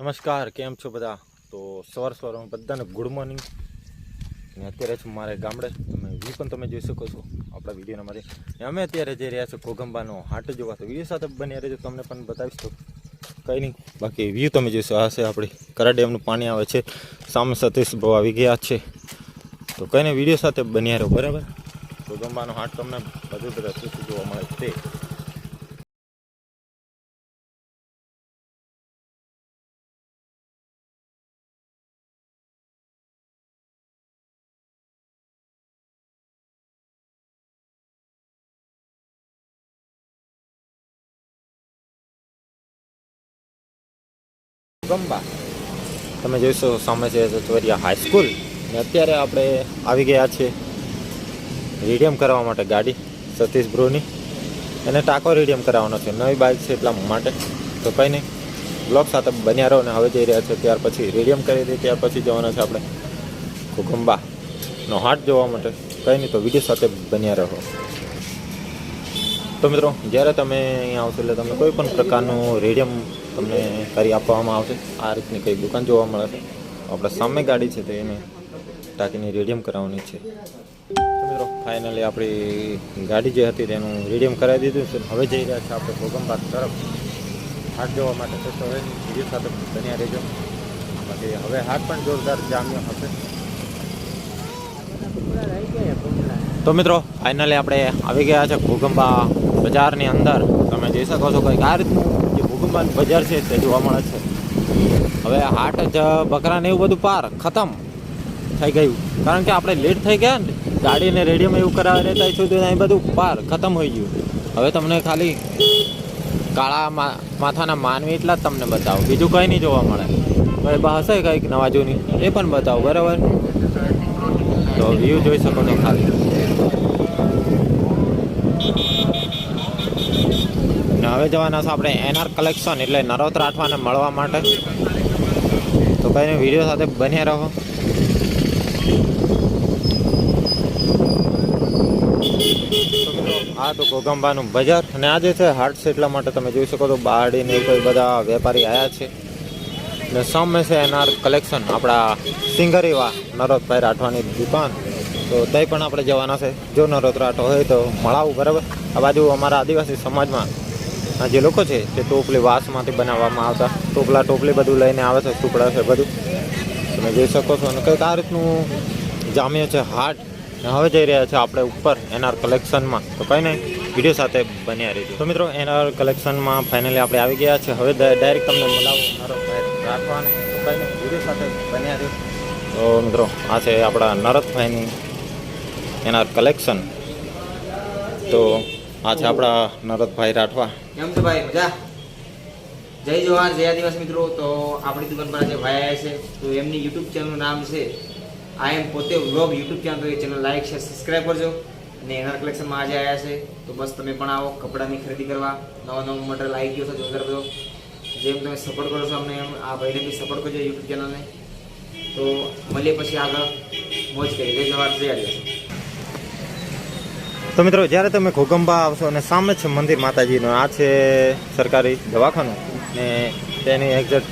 નમસ્કાર, કેમ છો બધા? તો સવાર સવારમાં બધાને ગુડ મોર્નિંગ અને અત્યારે છું મારે ગામડે. તમે વ્યૂ પણ તમે જોઈ શકો છો આપણા વિડીયોના માંથી અમે અત્યારે જઈ રહ્યા છો ઘોગંબાનો હાટ જોવા, તો વીડિયો સાથે બની રહેજો, તમને પણ બતાવીશ તો કંઈ નહીં. બાકી વ્યૂ તમે જોઈશો આ છે આપણી કરા ડેમનું પાણી આવે છે. સામે સતીશ ભાવ આવી ગયા છે. તો કંઈ નહીં વીડિયો સાથે બન્યા રહ્યો બરાબર? ઘોગંબાનો હાટ તમને બધું બધા જોવા મળે છે. ગંબા તમે જોઈશો, સામે છે ચોરિયા હાઈસ્કૂલ ને અત્યારે આપણે આવી ગયા છીએ રિડિયમ કરવા માટે ગાડી, સતીશ બ્રોની. એને ટાંકો રિડિયમ કરાવવાનો છે. નવી બાઇક છે એટલા માટે. તો કંઈ નહીં. બ્લોક સાથે બન્યા રહો ને હવે જઈ રહ્યા છે ત્યાર પછી રિડિયમ કરી દઈએ ત્યાર પછી જવાના છે આપણે કુકુંબાનો હાટ જોવા માટે. કંઈ નહીં તો વીડિયો સાથે બન્યા રહો. તો મિત્રો, જ્યારે તમે અહીંયા આવશો એટલે તમને કોઈ પણ પ્રકારનું રેડિયમ તમને કરી આપવામાં આવશે. આ રીતની કઈ દુકાન જોવા મળે છે. આપણે સામે ગાડી છે તો એને ટાંકીની રેડિયમ કરાવવાની છે. મિત્રો ફાઇનલી આપણી ગાડી જે હતી તેનું રેડિયમ કરાવી દીધું છે. હવે જઈ રહ્યા છે આપણે ભોગંબાગ તરફ. હાટ જોવા માટે તો હવે વીડિયો સાથે બન્યા રહેજો. બાકી હવે હાટ પણ જોરદાર જામ્યો હશે. તો મિત્રો ફાઇનલી આપણે આવી ગયા છે ભૂગંબા બજારની અંદર. તમે જોઈ શકો છો કંઈક આ રીતનું જે ભૂગંબા બજાર છે તે જોવા મળે છે. હવે હાટ જ બકરાને એવું બધું પાર ખતમ થઈ ગયું. કારણ કે આપણે લેટ થઈ ગયા ને, ગાડીને રેડિયમ એવું કરાવી રહેતા સુધી અહીં બધું પાર ખતમ હોઈ ગયું. હવે તમને ખાલી કાળા માથાના માનવી એટલા જ તમને બતાવો. બીજું કંઈ નહીં જોવા મળે. ભાઈ હશે કંઈક નવા જૂની? એ પણ બતાવો, બરાબર? તો વ્યૂ જોઈ શકો છો ખાલી ને હવે જવાના છે આપણે એનઆર કલેક્શન એટલે નરોત આઠવાને મળવા માટે. તો કઈ વીડિયો સાથે બન્યા રહો. આ તો ગોગંબાનું બજાર અને આજે છે, હાટ છે એટલા માટે તમે જોઈ શકો છો, બારડી ને કોઈ બધા વેપારી આવ્યા છે. ને સામે છે એનઆર કલેક્શન આપણા સિંગરીવા નરોતભાઈ રાઠવાની દુકાન. તો ત્યાં પણ આપણે જવાના છે. જો નરોત રાઠો હોય તો મળાવું, બરાબર? આ બાજુ અમારા આદિવાસી સમાજમાં જે લોકો છે તે ટોપલી વાંસમાંથી બનાવવામાં આવતા, ટોપલા ટોપલી બધું લઈને આવે છે, ટુકડા છે બધું. તમે જોઈ શકો છો. અને કંઈક આ રીતનું જામ્યો છે હાટ. હવે જઈ રહ્યા છે આપણે ઉપર એનઆર કલેક્શનમાં. તો કંઈ નહીં, વીડિયો સાથે બન્યા રહીશું તો મિત્રો, એનઆર કલેક્શનમાં ફાઇનલી આપણે આવી ગયા છે. હવે ડાયરેક્ટ તમને મળાવો રાખવાનું તો કંઈ નહીં, વીડિયો સાથે બન્યા રહીશું તો મિત્રો, આ છે આપણા નરતભાઈની એનઆર કલેક્શન. તો આ છે આપણા નરદભાઈ રાઠવા. કેમ છો ભાઈ, મજા? જય જવાહર, જય આદિવાસી મિત્રો. તો આપણી દુકાન પર આજે ભાઈ આવ્યા છે. તો એમની યુટ્યુબ ચેનલનું નામ છે આ એમ પોતે વ્લોગ યુટ્યુબ ચેનલ. તો ચેનલ લાઈક છે સબસ્ક્રાઈબ કરજો. અને એના કલેક્શનમાં આજે આવ્યા છે. તો બસ તમે પણ આવો, કપડાની ખરીદી કરવા. નવા નવું મટીરિયલ આવી ગયો છે, જોરદાર બધો. જેમ તમે સપોર્ટ કરો છો, અમને એમ આ ભાઈને બી સપોર્ટ કરજો યુટ્યુબ ચેનલને. તો મળીએ પછી આગળ. મોજ કરી જય જવાહર, જય આદિવાસી. તો મિત્રો, જ્યારે તમે ઘોગંબા આવશો અને સામે છે મંદિર માતાજીનું, આ છે સરકારી દવાખાનું ને તેની એક્ઝેક્ટ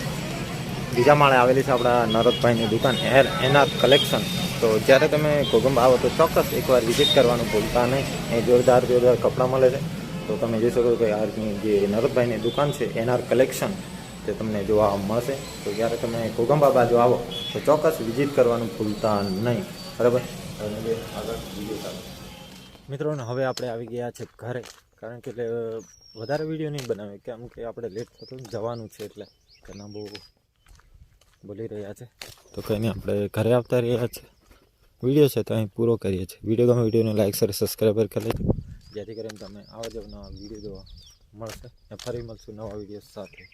બીજા માળે આવેલી છે આપણા નરદભાઈની દુકાન એર એના કલેક્શન તો જ્યારે તમે ઘોગંબા આવો તો ચોક્કસ એકવાર વિઝિટ કરવાનું ભૂલતા નહીં. એ જોરદાર જોરદાર કપડાં મળે છે. તો તમે જોઈ શકો કે આ જે નરદભાઈની દુકાન છે એનઆર કલેક્શન તે તમને જોવા મળશે. તો જ્યારે તમે ઘોગંબા બાજુ આવો તો ચોક્કસ વિઝિટ કરવાનું ભૂલતા નહીં. બરાબર? આગળ વીડિયો ચાલુ. મિત્રોને હવે આપણે આવી ગયા છે ઘરે. કારણ કે એટલે વધારે વીડિયો નહીં બનાવે કેમ કે આપણે લેટ થતું જવાનું છે એટલે ઘરના બહુ બોલી રહ્યા છે. તો કંઈ નહીં, આપણે ઘરે આવતા રહ્યા છે. વીડિયો છે તો અહીં પૂરો કરીએ છીએ. વીડિયો ગમે વિડીયોને લાઈક શેર સબસ્ક્રાઈબર કરી લેજો. જેથી કરીને તમે આવા જ નવા વીડિયો જોવા મળશે ફરી મળશું નવા વીડિયો સાથે.